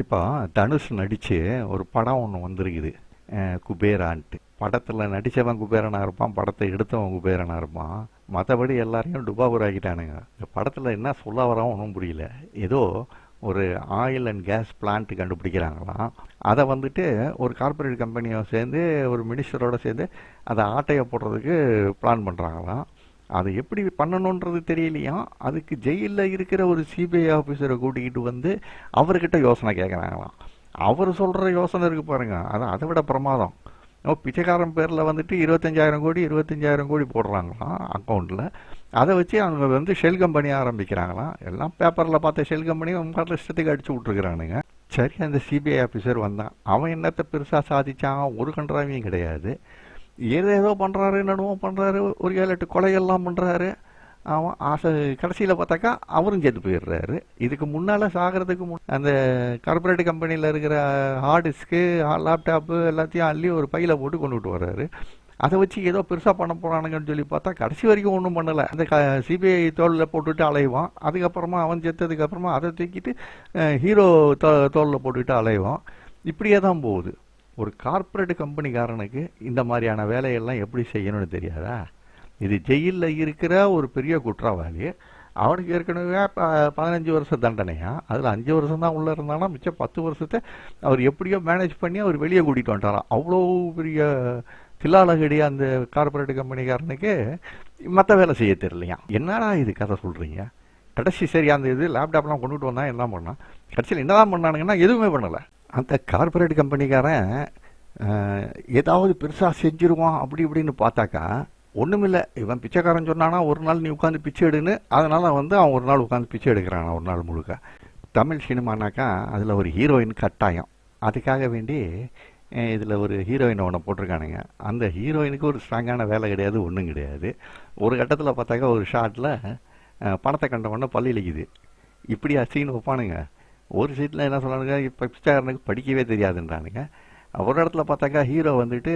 இப்போ தனுஷ் நடித்து ஒரு படம் ஒன்று வந்திருக்குது. குபேரான்ட்டு. படத்தில் நடித்தவன் குபேரனாக இருப்பான் படத்தை எடுத்தவன் குபேரனாக இருப்பான். மற்றபடி எல்லாரையும் டுபாபூர் ஆக்கிட்டானுங்க இந்த படத்தில் என்ன சொல்ல வரோம் ஒன்றும் புரியல. ஏதோ ஒரு ஆயில் அண்ட் கேஸ் பிளான்ட் கண்டுபிடிக்கிறாங்களாம் அதை வந்துட்டு ஒரு கார்ப்பரேட் கம்பெனியை சேர்ந்து ஒரு மினிஸ்டரோட சேர்ந்து அதை ஆட்டையை போடுறதுக்கு பிளான் பண்ணுறாங்களாம் அதை எப்படி பண்ணணுன்றது தெரியலையா? அதுக்கு ஜெயிலில் இருக்கிற ஒரு சிபிஐ ஆஃபீஸரை கூட்டிக்கிட்டு வந்து அவர்கிட்ட யோசனை கேட்குறாங்களாம் அவர் சொல்கிற யோசனை இருக்கு பாருங்க. அது அதை விட பிரமாதம். பிச்சைக்காரன் பேரில் வந்துட்டு இருபத்தஞ்சாயிரம் கோடி இருபத்தஞ்சாயிரம் கோடி போடுறாங்களாம் அக்கௌண்ட்டில் அதை வச்சு அவங்க வந்து ஷெல் கம்பெனி ஆரம்பிக்கிறாங்களாம். எல்லாம் பேப்பரில் பார்த்த ஷெல் கம்பெனி உங்கள் இஷ்டத்துக்கு அடிச்சு விட்ருக்குறானுங்க சரி அந்த சிபிஐ ஆஃபீஸர் வந்தான். அவன் என்னத்தை பெருசாக சாதிச்சான்? ஒரு கன்றாவையும் கிடையாது. ஏதோ ஏதோ பண்ணுறாரு நடுவோம் பண்ணுறாரு ஒரு ஏழு எட்டு கொலையெல்லாம் பண்ணுறாரு அவன் ஆசை கடைசியில் பார்த்தாக்கா அவரும் செத்து போயிடுறாரு. இதுக்கு முன்னால் சாகிறதுக்கு முன் அந்த கார்பரேட் கம்பெனியில் இருக்கிற ஹார்ட் டிஸ்க்கு லேப்டாப்பு எல்லாத்தையும் அள்ளி ஒரு பையில் போட்டு கொண்டுகிட்டு வர்றாரு. அதை வச்சு ஏதோ பெருசாக பண்ண போகிறானுங்கன்னு சொல்லி பார்த்தா கடைசி வரைக்கும் ஒன்றும் பண்ணலை. அந்த க சிபிஐ தோளில் போட்டுட்டு அலைவான். அதுக்கப்புறமா அவன் செத்ததுக்கப்புறமா அதை தூக்கிட்டு ஹீரோ தோ தோளில் போட்டுக்கிட்டு அலைவான். இப்படியே தான் போகுது. ஒரு கார்ப்பரேட் கம்பெனிக்காரனுக்கு இந்த மாதிரியான வேலையெல்லாம் எப்படி செய்யணும்னு தெரியாதா? இது ஜெயிலில் இருக்கிற ஒரு பெரிய குற்றவாளி அவனுக்கு ஏற்கனவே ப பதினஞ்சு வருஷம் தண்டனையா? அதில் அஞ்சு வருஷம் தான் உள்ளே இருந்தானா? மிச்சம் பத்து வருஷத்தை அவர் எப்படியோ மேனேஜ் பண்ணி அவர் வெளியே கூட்டிகிட்டு வந்துட்டாராம். அவ்வளோ பெரிய தில்லாலகடி அந்த கார்ப்பரேட் கம்பெனிக்காரனுக்கு மற்ற வேலை செய்ய தெரியலையா? என்னடா இது கதை சொல்கிறீங்க கடைசி சரி அந்த இது லேப்டாப்லாம் கொண்டுட்டு வந்தால் என்ன பண்ணான் கடைசியில் என்னதான் பண்ணானுங்கன்னா எதுவுமே பண்ணலை. அந்த கார்பரேட் கம்பெனிக்காரன் ஏதாவது பெருசாக செஞ்சிருவான் அப்படி இப்படின்னு பார்த்தாக்கா ஒன்றுமில்லை இவன் பிச்சைக்காரன் சொன்னானா ஒரு நாள் நீ உட்காந்து பிச்சை எடுன்னு அதனால் வந்து அவன் ஒரு நாள் உட்காந்து பிச்சை எடுக்கிறான் ஒரு நாள் முழுக்க. தமிழ் சினிமானாக்கா அதில் ஒரு ஹீரோயின் கட்டாயம். அதுக்காக வேண்டி இதில் ஒரு ஹீரோயின் ஒன்று போட்டிருக்கானுங்க. அந்த ஹீரோயினுக்கு ஒரு ஸ்ட்ராங்கான வேலை கிடையாது ஒன்றும் கிடையாது. ஒரு கட்டத்தில் பார்த்தாக்கா ஒரு ஷாட்டில் பணத்தை கண்ட உடனே பள்ளி இழிக்குது. இப்படி சீன் வைப்பானுங்க. ஒரு சீட்டில் என்ன சொன்னாங்க இப்போ பிச்சைக்காரனுக்கு படிக்கவே தெரியாதுன்றானுங்க. ஒரு இடத்துல பார்த்தாக்கா ஹீரோ வந்துட்டு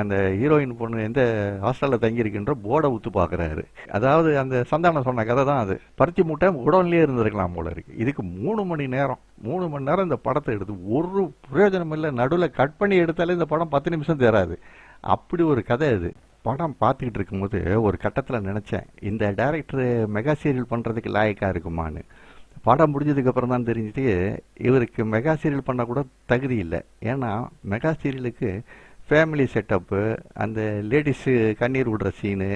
அந்த ஹீரோயின் பொண்ணு எந்த ஹாஸ்டலில் தங்கியிருக்கின்ற போர்டை ஊத்து பார்க்குறாரு. அதாவது அந்த சந்தானம் சொன்ன கதை தான் அது. பருத்தி மூட்டை உடன்லேயே இருந்திருக்கலாம் போல இருக்கு. இதுக்கு மூணு மணி நேரம் மூணு மணி நேரம் இந்த படத்தை எடுத்து ஒரு பிரயோஜனம் இல்லை நடுவில் கட் பண்ணி எடுத்தாலே இந்த படம் பத்து நிமிஷம் தேராது. அப்படி ஒரு கதை இது படம் பார்த்துக்கிட்டு இருக்கும்போது ஒரு கட்டத்தில் நினச்சேன் இந்த டைரக்டர் மெகா சீரியல் பண்ணுறதுக்கு லாயக்காக இருக்குமான்னு. படம் முடிஞ்சதுக்கு அப்புறம் தான் தெரிஞ்சுட்டு இவருக்கு மெகா சீரியல் பண்ண கூட தகுதி இல்லை. ஏன்னா மெகா சீரியலுக்கு ஃபேமிலி செட்டப்பு அந்த லேடிஸு கண்ணீர் விடுற சீனு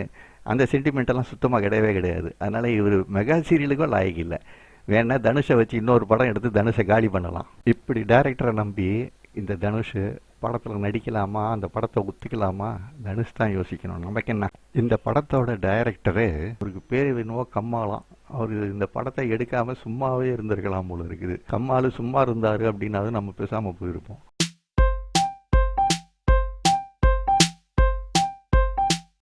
அந்த sentiment சுத்தமாக கிடையவே கிடையாது. அதனால் இவர் மெகா சீரியலுக்கும் லாயக்கு இல்லை. வேணால் தனுஷை வச்சு இன்னொரு படம் எடுத்து தனுஷை காலி பண்ணலாம். இப்படி டேரக்டரை நம்பி இந்த தனுஷ் படத்தில் நடிக்கலாமா அந்த படத்தை ஒத்துக்கலாமா தனுஷ் தான் யோசிக்கணும். நமக்கு என்ன? இந்த படத்தோட டைரக்டரு அவருக்கு பேர் என்னவோ கம்மாலாம் அவர் இந்த படத்தை எடுக்காமல் சும்மாவே இருந்திருக்கலாம் போல இருக்குது. கம்மாலு சும்மா இருந்தார் அப்படின்னாவது நம்ம பேசாமல் போயிருப்போம்.